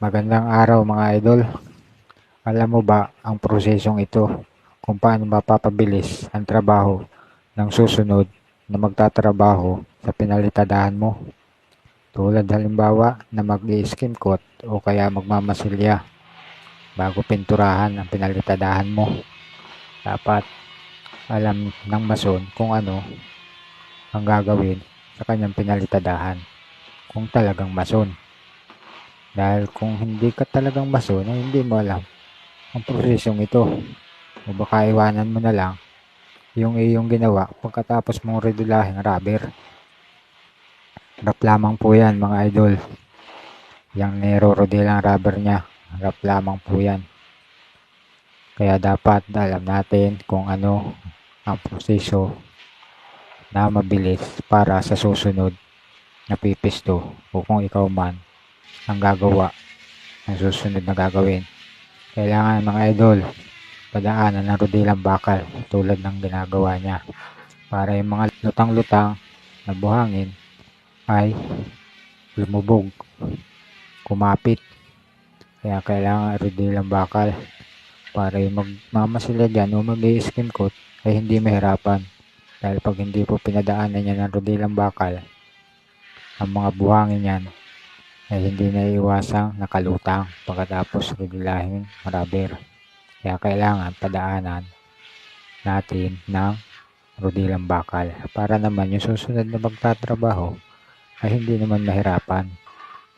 Magandang araw mga idol. Alam mo ba ang prosesong ito kung paano mapapabilis ang trabaho ng susunod na magtatrabaho sa pinalitadahan mo? Tulad halimbawa na mag-skim coat o kaya magmamasilya bago pinturahan ang pinalitadahan mo. Dapat alam ng mason kung ano ang gagawin sa kanyang pinalitadahan kung talagang mason. Dahil kung hindi ka talagang mason, hindi mo alam ang prosesong ito. O baka iwanan mo na lang yung iyong ginawa pagkatapos mong redulahin rubber. Rap lamang po yan mga idol. Yang nero-rodel ang rubber niya. Rap lamang po yan. Kaya dapat alam natin kung ano ang proseso na mabilis para sa susunod na pipisto o kung ikaw man ang gagawa ng susunod na gagawin. Kailangan mga idol, padaanan ng rodilang bakal tulad ng ginagawa niya para yung mga lutang-lutang na buhangin ay lumubog, kumapit. Kaya kailangan rodilang bakal para yung magmamasila dyan o mag-i-skim coat ay hindi mahirapan. Dahil pag hindi po pinadaanan niya ng rodilang bakal, ang mga buhangin yan ay hindi na iwasang nakalutang pagkatapos redilahin rubber. Kaya kailangan padaanan natin ng rodilang bakal para naman yung susunod na magtatrabaho ay hindi naman mahirapan.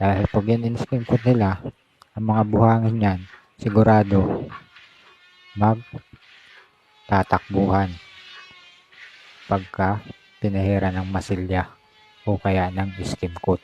Dahil pag coat nila, ang mga buhangin yan sigurado mag tatakbuhan pagka pinahira ng masilya o kaya ng skim coat.